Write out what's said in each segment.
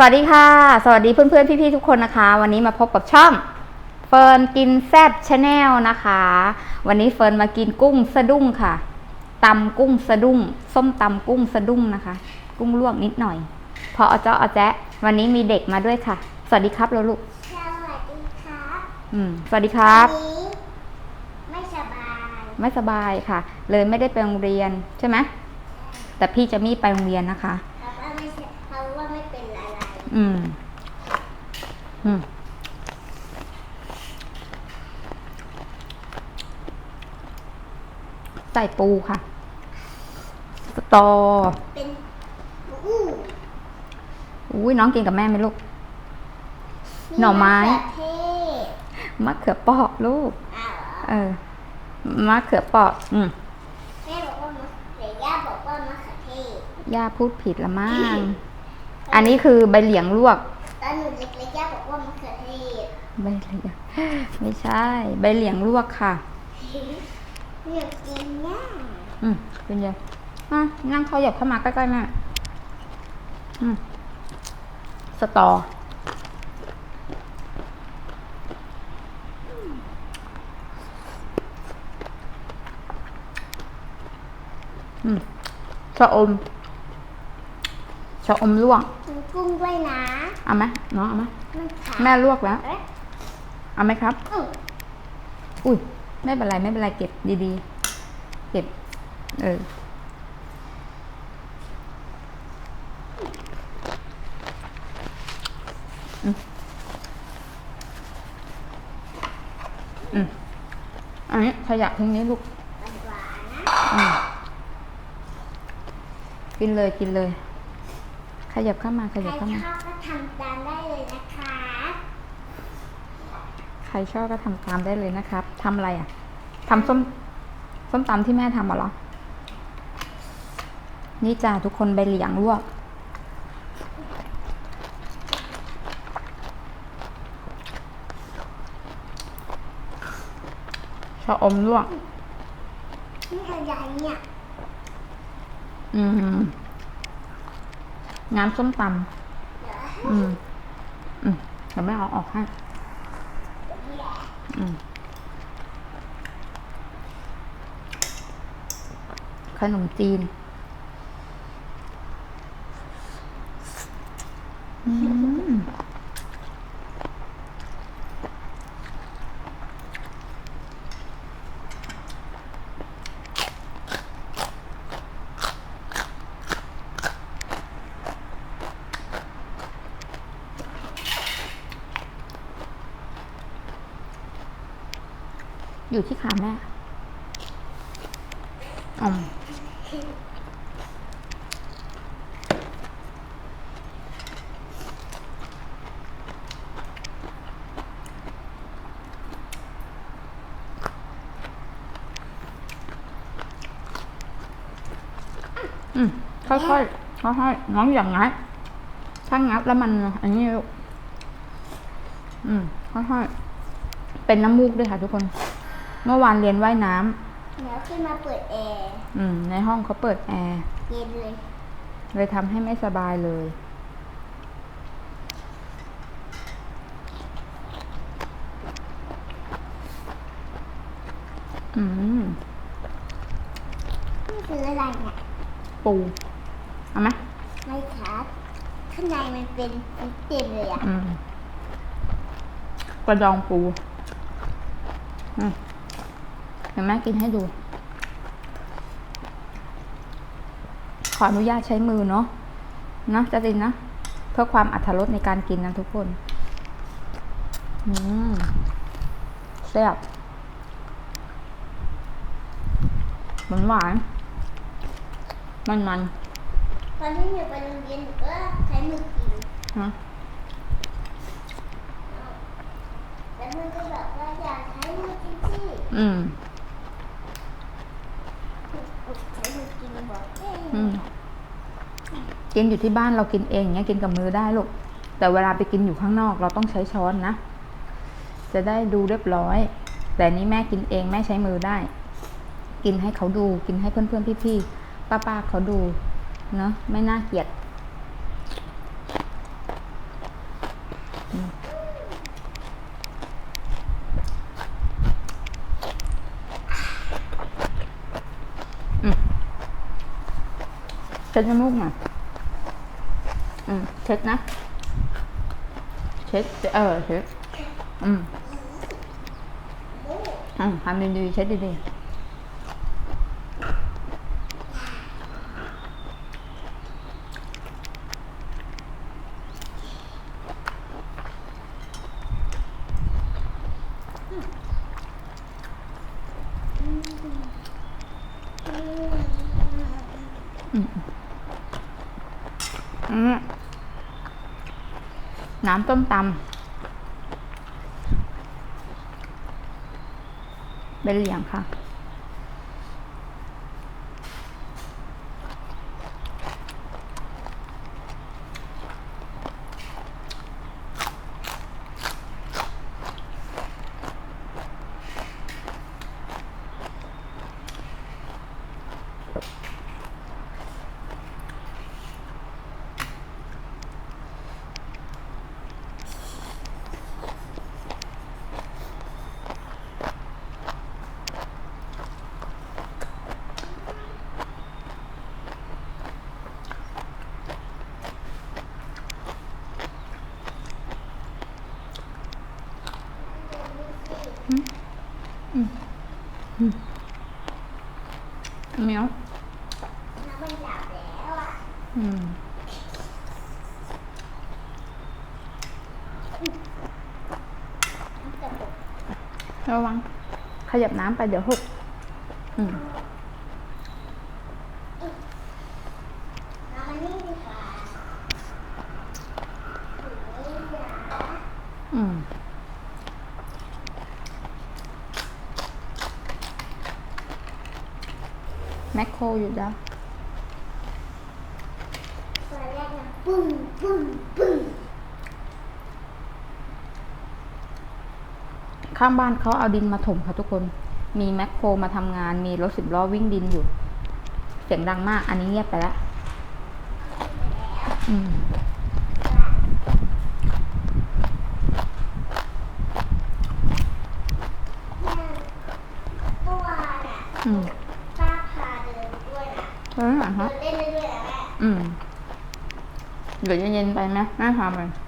สวัสดีค่ะ สวัสดีเพื่อนๆ พี่ๆ ทุกคนนะคะ วันนี้มาพบกับช่องเฟิร์นกินแซบชาแนลนะคะ วันนี้เฟิร์นมากินกุ้งสะดุ้งค่ะตำกุ้งสะดุ้ง ส้มตำกุ้งสะดุ้งนะคะ กุ้งลวกนิดหน่อย พอเอาเจ้าเอาแจ๊ะวันนี้มีเด็กมาด้วยค่ะ สวัสดีครับแล้วลูก สวัสดีครับอืมสวัสดีครับ วันนี้ไม่สบาย ไม่สบายค่ะ เลยไม่ได้ไปโรงเรียนใช่ไหมแต่พี่จะมีไปโรงเรียนนะคะ อะไรอืม อืม ใส่ปูค่ะ สตอ เป็นอู้อุ้ยน้องกินกับแม่ไหมลูก หน่อไม้มะเขือเทศมะเขือเปอกลูก อ้าวเหรอเออ มะเขือเปอกอืม แม่บอกว่ามะเดี๋ยวย่าบอกว่ามะเขือเทศย่าพูดผิดละมั้ง อันนี้คือใบเหลียงลวกตอนหนูเล็กๆย่าบอกว่ามะเขือเทศใบเหลียงไม่ใช่ ใบเหลียงลวกค่ะอยากกินย่าอืมเป็นไงอะนั่งเขาหยับเข้ามาใกล้ๆแม่อืมสตออืมชะอมชะอมลวก กินกุ้งด้วยนะ เอาไหมน้องเอาไหมมันขาแม่ลวกแล้ว เอ๊ะเอาไหมครับอื้ออุ้ยไม่เป็นไรไม่เป็นไรเก็บดีๆ เก็บ เออ อืมอืมอันนี้ขยะทิ้งนี้ลูกหวานๆนะอืมกินเลยกินเลย ขยับเข้ามา ขใครยับชเข้ามา อบก็ทำตามได้เลยนะคะใครชอบก็ทำตามได้เลยนะครับทำอะไรอะทำส้มส้มตำที่แม่ทำเหรอ นี่จ้าทุกคนใบเหลียงลวก ชะอมลวก นี่อะไรเนี่ย อืม น้ำส้มตำอืม อืมเดี๋ยวแม่เอาออกให้อืมขนมจีน อืม อยู่ที่ขาแม่อืมอืมค่อยๆ ค่อยๆ น้องอย่างงัดถ้างับแล้วมัน อันนี้ อืม ค่อยๆ เป็นน้ำมูกด้วยค่ะทุกคน เมื่อวานเรียนว่ายน้ำเดี๋ยวขึ้นมาเปิดแอร์อืม ในห้องเขาเปิดแอร์ เย็นเลย เลยทำให้ไม่สบายเลย อืม นี่คืออะไรเนี่ยปูเอาไหมไม่ครับข้างในมันเป็นเต็มเลยอะอืม กระดองปู อืม เดี๋ยวแม่กินให้ดู ขออนุญาตใช้มือเนาะเนาะจะดินนะ เพื่อความอัตรสในการกินนะทุกคน อืมแซ่บหวานหวาน มันมันตอนที่หนูไปโรงเรียนหนูก็ใช้มือกินๆนะแล้วมันก็บอกว่าอย่าใช้มือกินสิอืม ใช้มือกินบอกเอ้ย อืม กินอยู่ที่บ้านเรากินเองเงี้ยกินกับมือได้ลูก แต่เวลาไปกินอยู่ข้างนอกเราต้องใช้ช้อนนะ จะได้ดูเรียบร้อย แต่นี้แม่กินเองแม่ใช้มือได้ กินให้เขาดูกินให้เพื่อนๆพี่ๆป้าๆเขาดูเนาะไม่น่าเกลียด เช็ดน้ำมูกหน่อยอืมเช็ดนะเช็ด เออ เช็ด อืม อืมทำดีๆเช็ดดีๆ อืม น้ำต้มตำเป็นเหลี่ยงค่ะ เหมียว น้ำมันหลับแล้วอะ อืม กระปุก ระวัง ขยับน้ำไปเดี๋ยวหกอืมอืมแมคโครอยู่แล้ว ตอนแรกนะปึ้งปึ้งปึ้ง ข้างบ้านเขาเอาดินมาถมค่ะทุกคน มีแมคโครมาทำงาน มีรถสิบล้อวิ่งดินอยู่ เสียงดังมาก อันนี้เงียบไปแล้วอืมเมื่อวานอะอืมป้าพาเดินด้วยนะเอออะเดิฮะนเล่นได้ด้วยนะแม่อืมเดี๋ยวเย็นๆไปไหมแม่พาไปไป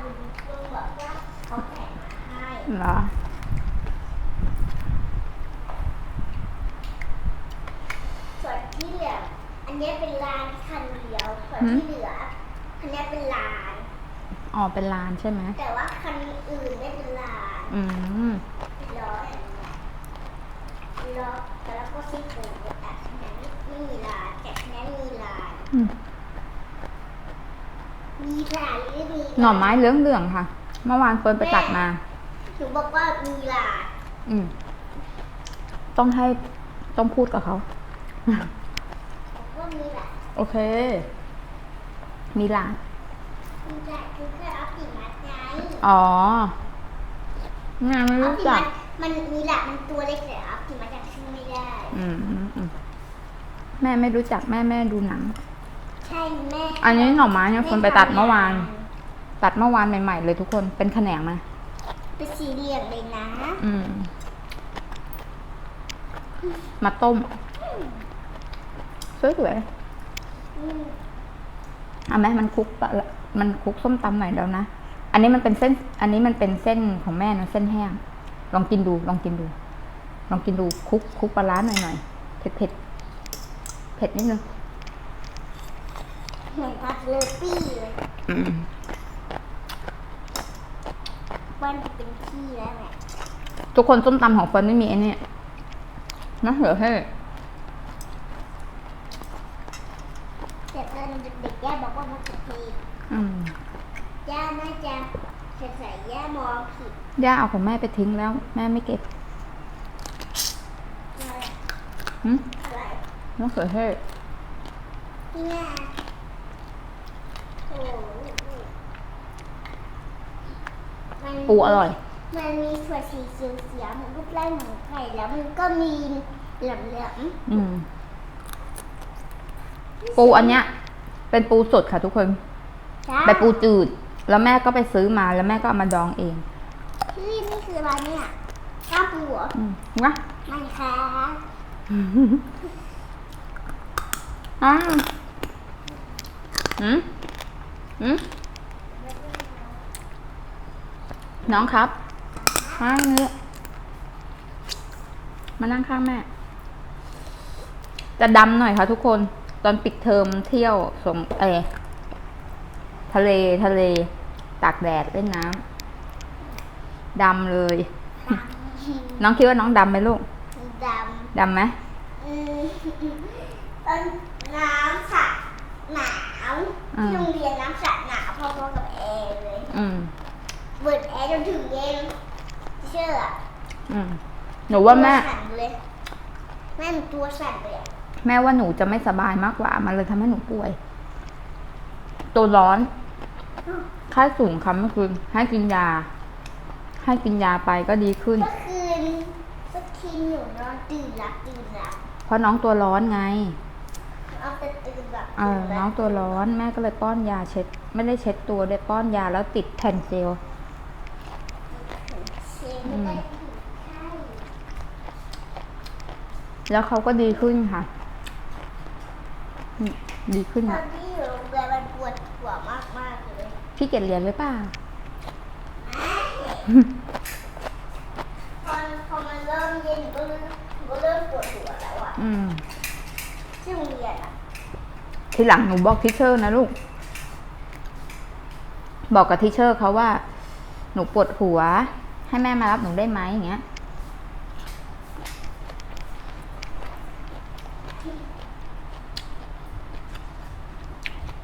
งลุงบอกว่าเขาแข่งมาให้เหรอส่วนที่เหลือ อันเนี้ยเป็นลานคันเดียวส่วนที่เหลืออันเนี้ยเป็นลาน อ๋อ เป็นลานใช่ไหม แต่ว่าคันอื่นไม่เป็นลานอืมล้ออย่างเงี้ยล้อแล้วก็ซี่โครงแต่คันนั้นไม่มีลานแต่คันนั้นมีลาน อืมมีลานหรือมีลานหน่อไม้เหลืองๆค่ะ เมื่อวานเฟิร์นไปตัดมา หนูบอกว่ามีลานอืม ต้องให้ต้องพูดกับเขา บอกว่ามีลานโอเค มีลาน มีลานคือแค่ออปติมัสไง อ๋อแม่ไม่ออปรู้ติจัมักสมันมีลานมันตัวเล็กแต่ออปติมัสยังขึ้นไม่ได้อืมอืมอืมแม่ไม่รู้จักแม่แม่ดูหนัง ใช่แม่ อันนี้หน่อไม้เนี่ยคนไปตัดเมื่อวาน ตัดเมื่อวานใหม่ๆเลยทุกคนเป็นแขนงมาเป็นสีเหลี่ยมเลยนะ อืม มาต้มสวยๆอืมเอาไหมมันคลุกปะมันคลุกส้มตำหน่อยแล้วนะ อันนี้มันเป็นเส้น อันนี้มันเป็นเส้นของแม่นะเส้นแห้ง ลองกินดู ลองกินดู ลองกินดูคลุกคลุกปลาร้าหน่อยหน่อยเผ็ดเผ็ดเผ็ดนิดนึงเหมือนพัดเลอปี้เลยอืมวันเป็นขี้แล้วแม่ทุกคนส้มตำของเฟิร์นไม่มีไอ้นี่นะเหลือแค่แต่ตอนเด็กๆย่าบอกว่ามันจะพีอืม ย่าน่าจะจะใส่แย่มองผิดย่าเอาของแม่ไปทิ้งแล้ว แม่ไม่เก็บอะไรหึอะไรมะเขือเทศนี่ไงโอ้มันปูอร่อย มันมีถั่วสีเขียวๆมันรูปร่างเหมือนไข่แล้วมันก็มีเหลืองอืมๆปูอันเนี้ย เป็นปูสดค่ะทุกคน ใช่เป็นปูจืด แล้วแม่ก็ไปซื้อมาแล้วแม่ก็เอามาดองเองพี่นี่คืออะไรเนี่ยกล้ามปูเหรออืมนะไม่ค่ะอ้าวอืมอืมน้องครับมาเนี่ยมานั่งข้างแม่ จะดำหน่อยค่ะทุกคน ตอนปิดเทอมเที่ยวสงเออทะเลทะเล ตากแดดเล่นน้ำดำเลย น้องคิดว่าน้องดำไหมลูกดดำไหมำอืมต้นน้ำสระหนาวที่โรงเรียนน้ำสระหนาวพอๆกับแอร์เลยอืมเปิดแอร์จนถึงเย็นเชื่ออืมหนูว่าแม่ตัวสั่นเลยแม่หนูตัวสั่นเลยอะแม่ว่าหนูจะไม่สบายมากกว่า มันเลยทำให้หนูป่วย ตัวร้อน ไข้สูงค่ะเมื่อคืนให้กินยา ให้กินยาไปก็ดีขึ้น เมื่อคืนสักทีหนูนอนตื่นหลับตื่นหลับเพราะน้องตัวร้อนไงเอาแต่ตื่นหลับเออน้องตัวร้อนแม่ก็เลยป้อนยาเช็ด ไม่ได้เช็ดตัวด้วยป้อนยาแล้วติดแผ่นเจล เชฟไม่ได้ถึงไข้แล้วเขาก็ดีขึ้นค่ะอืมดีขึ้นตออะนที่อยู่โรงเรียนมันปวดหัวมากมาก ๆเลยพี่เกดเรียนหรือเปล่าพอพอมันเริ่มเย็นก็เริ่มก็เริ่มปวดหัวแล้วอะอืม ที่โรงเรียนอะทีหลังหนูบอกทิเชอร์นะลูก บอกกับทิเชอร์เขาว่า หนูปวดหัว ให้แม่มารับหนูได้ไหมอย่างเงี้ย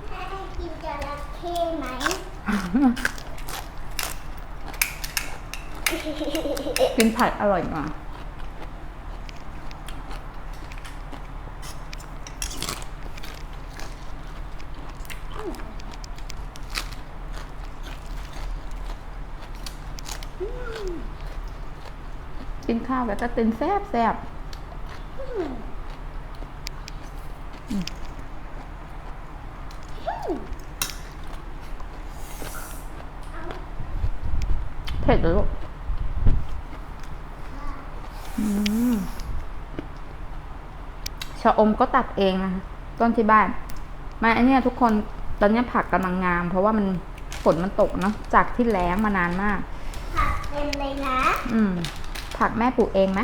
แม่ให้กินจระเข้ไหม กินผัดอร่อยกว่ากกินข้าวกับตะตินแซ่บแซ่บ เผ็ดเหรอลูกอืมชะอมก็ตัดเองนะคะต้นที่บ้านมาอันเนี้ยทุกคนตอนเนี้ยผักกำลังงาม เพราะว่ามันฝนมันตกเนาะจากที่แล้งมานานมาก ผักเต็มเลยนะ อืม ผักแม่ปลูกเองไหม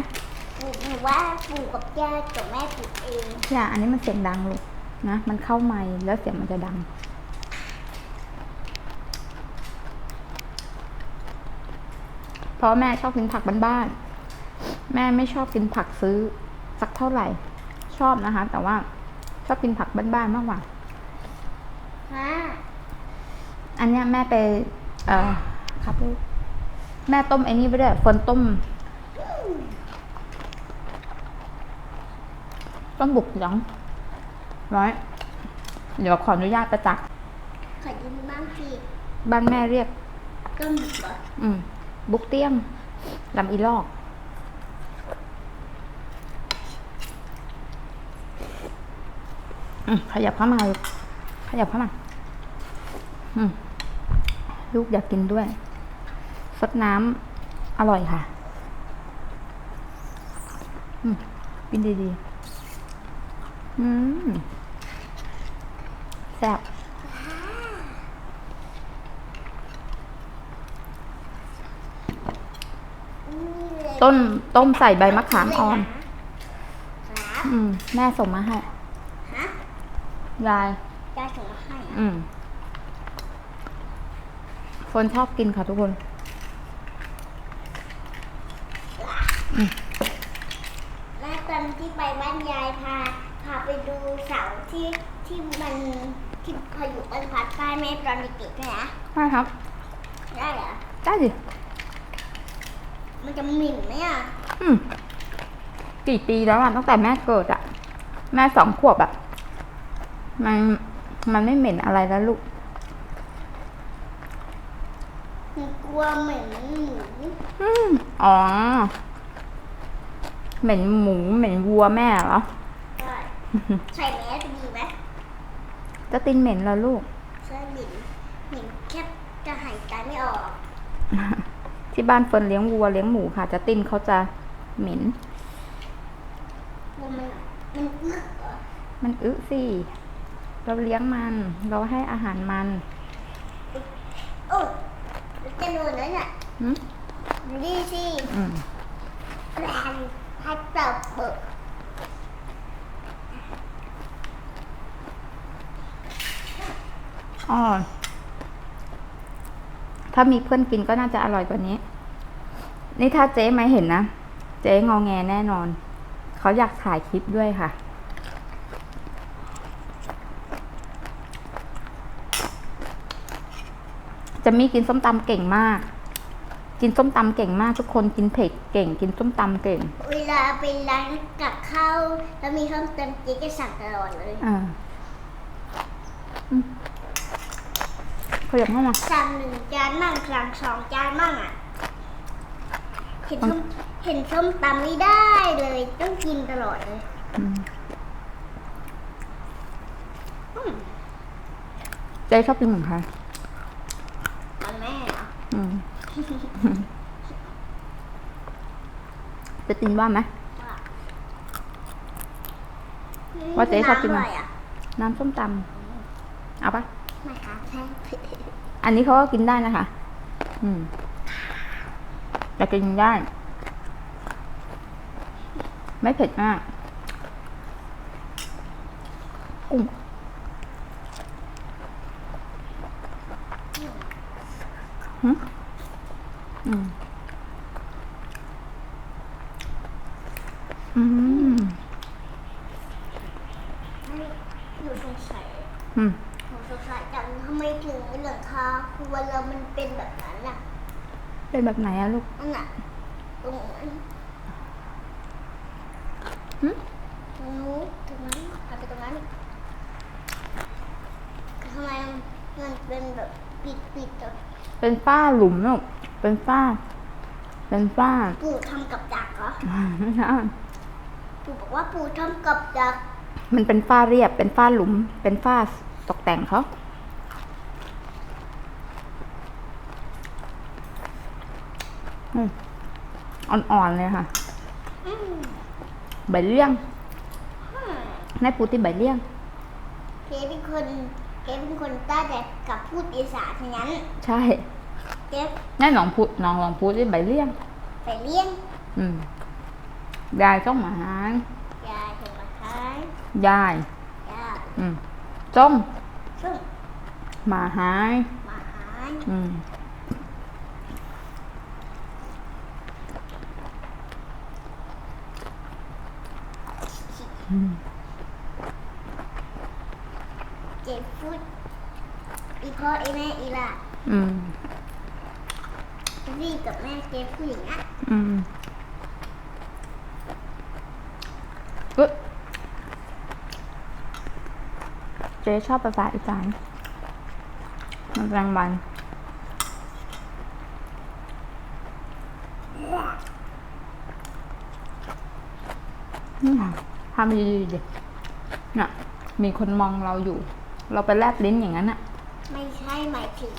ปลูกหนูว่าปลูกกับย่ากับแม่ปลูกเองอย่าอันนี้มันเสียงดังลูกนะมันเข้าไมค์แล้วเสียงมันจะดัง เพราะแม่ชอบกินผักบ้านๆ แม่ไม่ชอบกินผักซื้อสักเท่าไหร่ ชอบนะคะ แต่ว่าชอบกินผักบ้านๆมากกว่าฮะอันเนี้ยแม่ไป เอ่อครับลูกแม่ต้มไอ้นี่ไปด้วยฝนต้ม ต้มบุกหยองร้อย เดี๋ยวขออนุญาตประจักษ์ขอยิ้มบ้างสิบ้านแม่เรียก ต้มเหรออืม บุกเตี้ยมลำอีลอกอขยับเข้ามา ขยับเข้ามาลูกอยากกินด้วยสดน้ำอร่อยค่ะกินดีๆ อืม แซ่บ นี่เลย ต้นต้มใส่ใบมะขามอ่อน ครับอืม แม่ส่งมาให้ฮะยาย ยายส่งมาให้อะอืม คนชอบกินค่ะทุกคนแม่ตอนที่ไปบ้านยายพา พาไปดูเสาที่ที่มันที่พายุมันพัดใต้แม่ตอนเด็กๆนะใช่ครับ ได้เหรอ ได้ดิ มันจะหมิ่นไหมอะอืมกี่ปีแล้วอะตั้งแต่แม่เกิดอะ แม่สองขวบอะ มันมันไม่เหม็นอะไรแล้วลูกมันกลัวเหม็นหมูอืมอ๋อ เหม็นหมูเหม็นวัวแม่เหรอ ใช่ใส่แมสดีไหมจะตินเหม็นแล้วลูก ใช่หมิ่นหมิ่นแค่จะหายใจไม่ออก ที่บ้านเฟิร์นเลี้ยงวัวเลี้ยงหมูค่ะ จะตินเขาจะเหม็นกลัวมันมันอึกเหรอมันอึสิ เราเลี้ยงมัน เราให้อาหารมันโอ้ยแล้วจะโดนแล้วเนี่ยหืมดูดิสิอืมแรงพัดเปิดเปิดอ๋อ ถ้ามีเพื่อนกินก็น่าจะอร่อยกว่านี้ นี่ถ้าเจ๊ไม่เห็นนะ เจ๊งอแงแน่นอน เขาอยากถ่ายคลิปด้วยค่ะ จะมีกินส้มตำเก่งมาก กินส้มตำเก่งมากทุกคนกินเผ็ดเก่ง กินส้มตำเก่ง เวลาไปร้านกับข้าวแล้วมีข้าวเต็มจิ๊กก็สั่งตลอดเลยอ่าอืม ขยับเข้ามาสั่งหนึ่งจานมั่งสั่งสองจานมั่งอะ เห็นส้มเห็นส้มตำไม่ได้เลย ต้องกินตลอดเลยอืมอืมเจ๊ชอบกินเหมือนใครมันแม่เหรอ อืม จะตินว่าไหม ว่าเจ๊ชอบกินอะอะไรไรอะน้ำส้มตำเอาปะไม่ค่ะแพง อันนี้เขาก็กินได้นะคะ อืมแต่กินได้ ไม่เผ็ดมากกุ้งอืมอืม หนูสงสัย อืม หนูสงสัยจังทำไมถึงหลังคาครัวเรามันเป็นแบบนั้นอะ เป็นแบบไหนอะลูกนั่นน่ะตรงนั้นหึตรงนู้นตรงนั้นเอาไปตรงนั้นอีกทำไมมันเป็นแบบปิดปิดๆอะเป็นฝ้าหลุมลูกเป็นฝ้า เป็นฝ้าปู่ทำกับดักเหรอ ไม่ใช่ปู่บอกว่าปู่ทำกับดักมันเป็นฝ้าเรียบ เป็นฝ้าหลุม เป็นฝ้าตกแต่งเขา อืมอ่อนๆเลยค่ะอืมใบเลี่ยงอืมนายปูติใบเลี่ยงเกเป็นคนเกเป็นคนใต้แต่กลับพูดอีสานทั้งนั้น ใช่เกนายหนองพูน้องลองพูดที่ใบเลี่ยงไปเลี้ยง อืมยายต้องมาหายยายถึงมาท้ายยายยายอืมจ้มซึ่งมาหายมาหายอืม เจพูดอีพ่อไอแม่อีล่ะอืม พี่กับแม่เจพูดอย่างนี้ยอืมอุ๊ยเจ๊ชอบภาษาอีสานมันแรงบัน อืม ทำดีๆดิน่ะ มีคนมองเราอยู่ เราไปแลบลิ้นอย่างนั้นน่ะไม่ใช่หมายถึง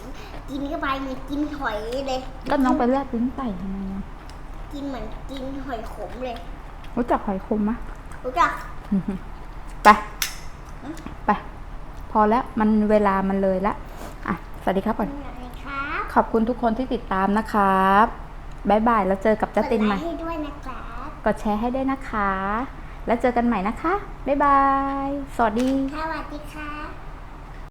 กินเข้าไปเหมือนกินหอยเลย ก็น้องไปแลบลิ้นใส่ทำไมอะกินเหมือนกินหอยขมเลย รู้จักหอยคมมะ รู้จัก ไป ไป พอแล้วมันเวลามันเลยละ อะ สวัสดีครับก่อน อะไรครับขอบคุณทุกคนที่ติดตามนะครับบ๊ายบายแล้วเจอกับกจ้าดตินไลใหม่ค์ให้ด้วยนะครับ กดแชร์ให้ด้วยนะคะ แล้วเจอกันใหม่นะคะ บ๊ายบาย สวัสดี สวัสดีค่ะ